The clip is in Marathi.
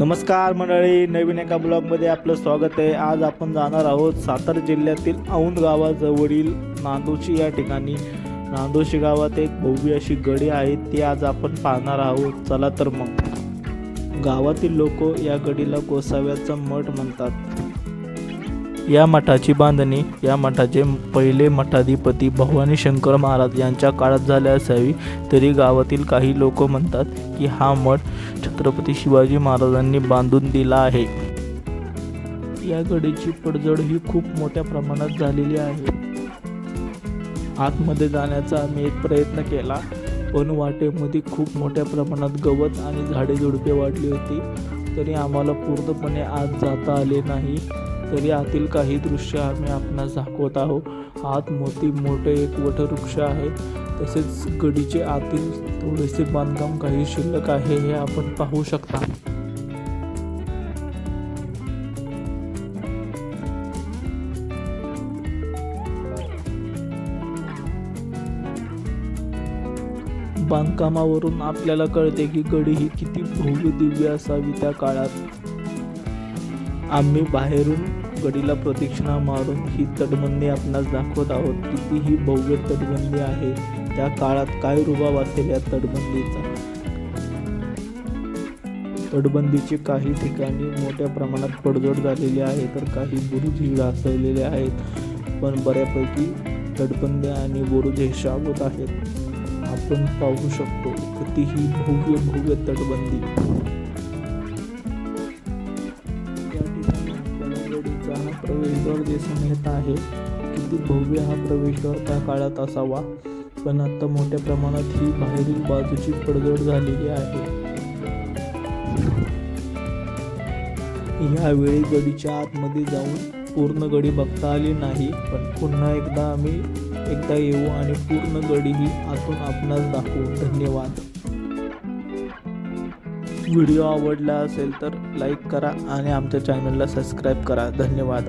नमस्कार मंडळी नवीन एका ब्लॉगमध्ये आपलं स्वागत आहे. आज आपण जाणार आहोत सातारा जिल्ह्यातील औंध गावाजवळील नांदोशी या ठिकाणी. नांदोशी गावात एक भव्य अशी गडी आहे ती आज आपण पाहणार आहोत. चला तर मग. गावातील लोक या गडीला कोसाव्याचं मठ म्हणतात. या मठाची बांधणी या मठाचे पहिले मठाधिपती भवानी शंकर महाराज यांच्या काळात झाले असावी. तरी गावातील काही लोक म्हणतात की हा मठ छत्रपती शिवाजी महाराजांनी बांधून दिला आहे. या गडीची पडझड ही खूप मोठ्या प्रमाणात झालेली आहे. आतमध्ये जाण्याचा आम्ही एक प्रयत्न केला पण वाटेमध्ये खूप मोठ्या प्रमाणात गवत आणि झाडे झुडपे वाढली होती. तरी आम्हाला पूर्णपणे आत जाता आले नाही. तरी आतील काही दृश्य आम्ही आपणास दाखवत आहोत. आत मोठी मोठे एक वटवृक्ष आहे. तसेच गडीचे आतील थोडेसे बांधकाम काही शिल्लक आहे हे आपण पाहू शकता. बांधकामावरून आपल्याला कळते की गडी ही किती भव्य दिव्य असावी त्या काळात. आम्ही बाहेरून गडीला प्रदक्षिणा मारून ही तटबंदी आपणास दाखवत आहोत किती ही भव्य तटबंदी आहे. त्या काळात काय रुबाब असेल या तटबंदीचा? तटबंदीचे काही ठिकाणी मोठ्या प्रमाणात पडझड झालेली आहे तर काही बुरुज ही ढासळलेले आहेत पण बऱ्यापैकी तटबंदी आणि बुरुज हे शाबूत आहेत. आपण पाहू शकतो किती ही भव्य भव्य तटबंदी. प्रवेशद्वार दिसून येत आहे किती भव्य हा प्रवेशद्वार त्या काळात असावा. पण आता मोठ्या प्रमाणात ही बाहेरील बाजूची पडझड झालेली आहे. यावेळी गडीच्या आतमध्ये जाऊन पूर्ण गडी बघता आली नाही पण पुन्हा एकदा आम्ही एकदा येऊ आणि पूर्ण गडी ही आतून आपणास दाखवू. धन्यवाद. व्हिडिओ आवडला असेल तर लाईक करा आणि आमच्या चॅनलला सबस्क्राईब करा. धन्यवाद.